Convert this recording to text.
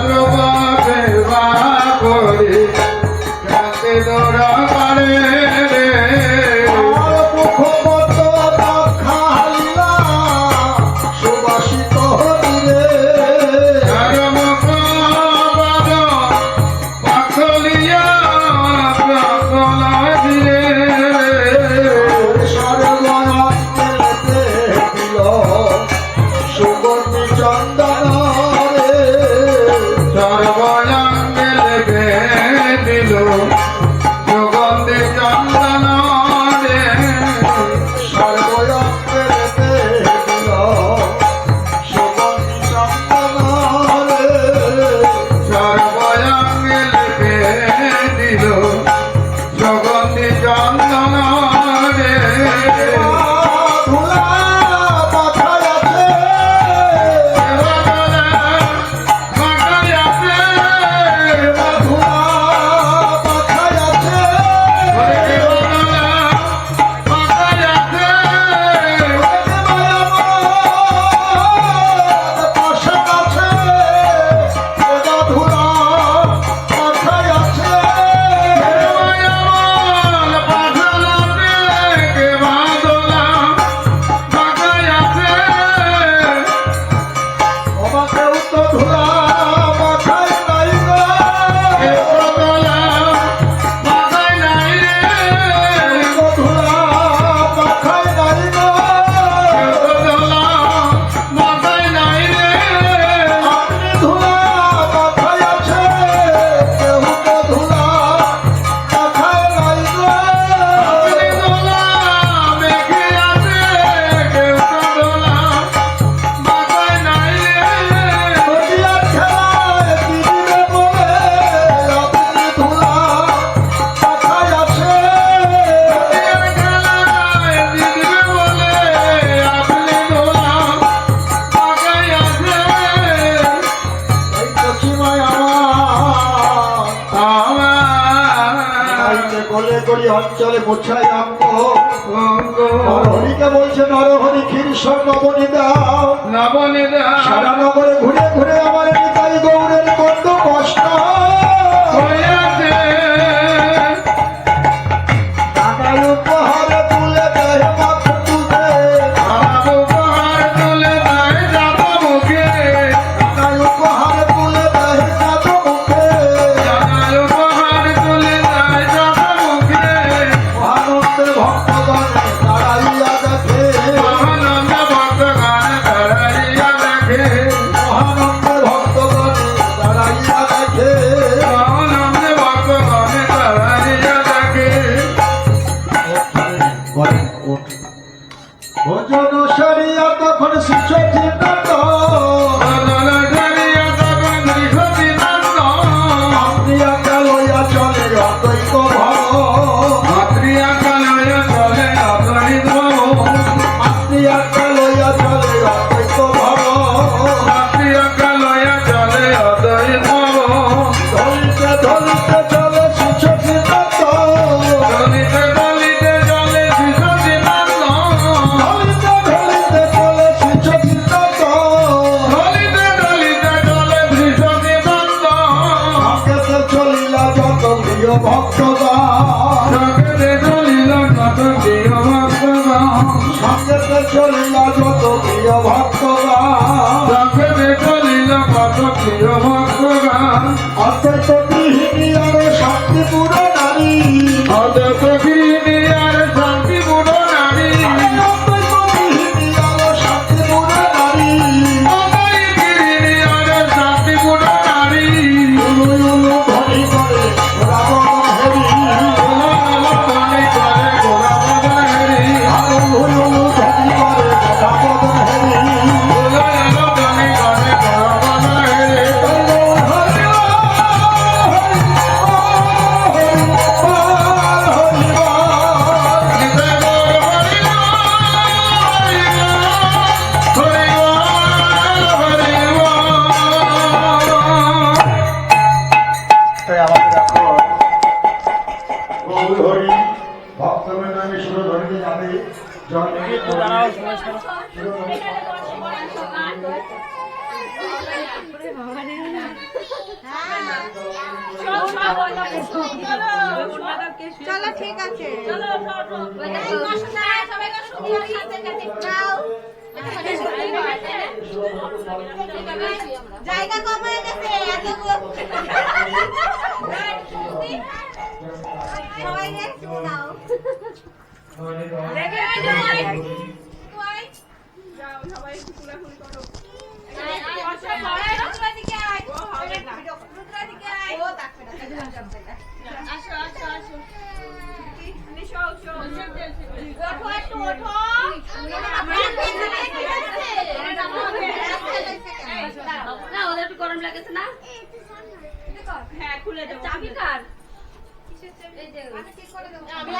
ধ্রুব করি দৌড় পারে রাঙ্গনা রে রক্ত ধুলা কোলে করি অঞ্চলে বোঝাই হরিকে বলছে নরহরি ক্ষীর সব নবনী দাও। নবনী দাও। সারা নগরে ঘুরে ঘুরে আমার তাই গৌরে Quando eu senti o tempo প্রিয় ভক্তগণ সঙ্গেতে চলিল যত প্রিয় ভক্তগণ। চলিল কত প্রিয় ভক্তগণ। অত্যন্ত গৃহিণী আর শক্তিপুরে নামে ষোলো ধর্মে যাবে চলো ঠিক আছে। জায়গা কম হয়ে গেছে এত একটু না? হ্যাঁ খুলে দেবো। চাবি কার? আমি